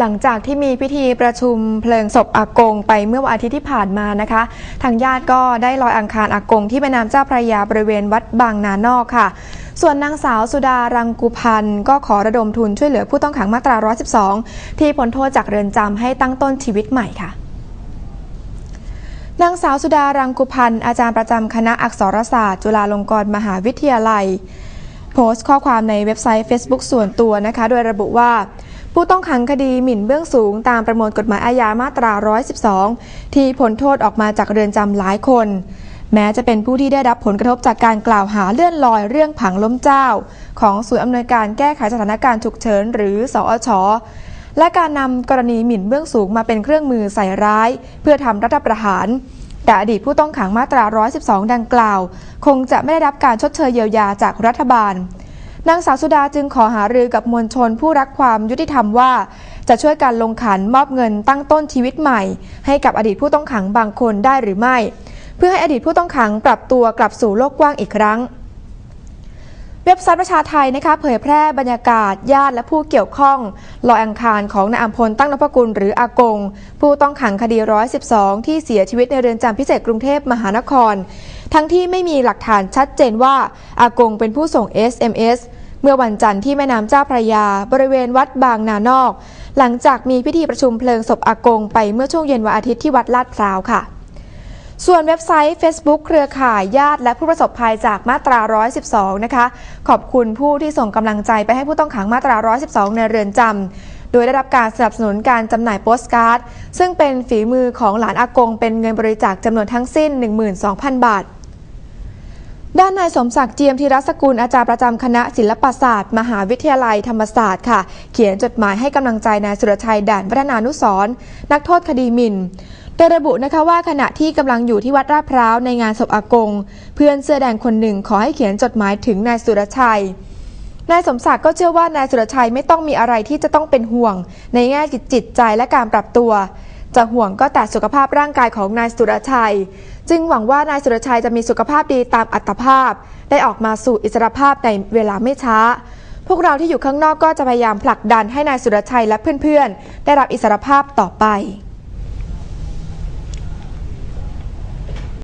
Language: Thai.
หลังจากที่มีพิธีประชุมเพลิงศพอากงไปเมื่อวันอาทิตย์ที่ผ่านมานะคะ ทางญาติก็ได้ลอยอังคารอากงที่แม่น้ำเจ้าพระยาบริเวณวัดบางนานอกค่ะ ส่วนนางสาวสุดารังกุพันธ์ก็ขอระดมทุนช่วยเหลือผู้ต้องขังมาตรา 112 ที่พ้นโทษจากเรือนจำให้ตั้งต้นชีวิตใหม่ค่ะนางสาวสุดารังกุพันธ์อาจารย์ประจำคณะอักษรศาสตร์จุฬาลงกรณ์มหาวิทยาลัย โพสต์ข้อความในเว็บไซต์ Facebook ส่วนตัวนะคะ โดยระบุว่า ผู้ต้องขังคดีหมิ่นเบื้องสูงตามประมวลกฎหมายอาญามาตรา 112 ที่พ้นโทษออกมาจากเรือนจำหลายคน แม้จะเป็นผู้ที่ได้รับผลกระทบจากการกล่าวหาเลื่อนลอยเรื่องผังล้มเจ้า ของศูนย์อำนวยการแก้ไขสถานการณ์ฉุกเฉิน หรือสอชและการนำกรณีหมิ่นเบื้องสูงมาเป็นเครื่องมือใส่ร้าย เพื่อทำรัฐประหาร แต่อดีตผู้ต้องขังมาตรา 112 ดังกล่าว คงจะไม่ได้รับการชดเชยเยียวยาจากรัฐบาล นางสาวสุดาจึงขอหารือกับมวลชนผู้รักความยุติธรรมว่า จะช่วยการลงขันมอบเงินตั้งต้นชีวิตใหม่ ให้กับอดีตผู้ต้องขังบางคนได้หรือไม่ เพื่อให้อดีตผู้ต้องขังปรับตัวกลับสู่โลกกว้างอีกครั้ง เว็บไซต์ประชาไทยนะคะเผยแพร่บรรยากาศญาติและผู้เกี่ยวข้องลอยอังคารของนายอัมพลตั้งนพกุลหรืออากง ผู้ต้องขังคดี 112 ที่เสียชีวิตในเรือนจำพิเศษกรุงเทพมหานคร ทั้งที่ไม่มีหลักฐานชัดเจนว่าอากงเป็นผู้ส่ง SMS เมื่อวันจันทร์ที่แม่น้ำเจ้าพระยา บริเวณวัดบางนานอก หลังจากมีพิธีประชุมเพลิงศพอากงไปเมื่อช่วงเย็นวันอาทิตย์ที่วัดลาดพร้าวค่ะ ส่วนเว็บไซต์ Facebook เครือข่ายญาติและผู้ประสบภัยจากมาตรา 112 นะคะ ขอบคุณผู้ที่ส่งกำลังใจไปให้ผู้ต้องขังมาตรา 112 ในเรือนจำโดยได้รับการสนับสนุนการจำหน่ายโปสการ์ด ซึ่งเป็นฝีมือของหลานอากงเป็นเงินบริจาคจำนวนทั้งสิ้น 12,000 บาท ด้านนายสมศักดิ์เจียมธีรสกุลอาจารย์ประจำคณะศิลปศาสตร์ มหาวิทยาลัยธรรมศาสตร์ค่ะ เขียนจดหมายให้กำลังใจนายสุรชัยด่านพัฒนานุสรณ์นักโทษคดีหมิ่นโดยระบุนะคะว่าขณะที่กำลังอยู่ที่วัดราดพร้าวในงานศพอากง เพื่อนเสื้อแดงคนหนึ่งขอให้เขียนจดหมายถึงนายสุรชัยนายสมศักดิ์ก็เชื่อว่านายสุรชัยไม่ต้องมีอะไรที่จะต้องเป็นห่วง ในแง่จิตใจและการปรับตัว จะห่วงก็แต่สุขภาพร่างกายของนายสุรชัย จึงหวังว่านายสุรชัยจะมีสุขภาพดีตามอัตภาพ ได้ออกมาสู่อิสรภาพในเวลาไม่ช้า พวกเราที่อยู่ข้างนอกก็จะพยายามผลักดันให้นายสุรชัยและเพื่อนๆ ได้รับอิสรภาพต่อไป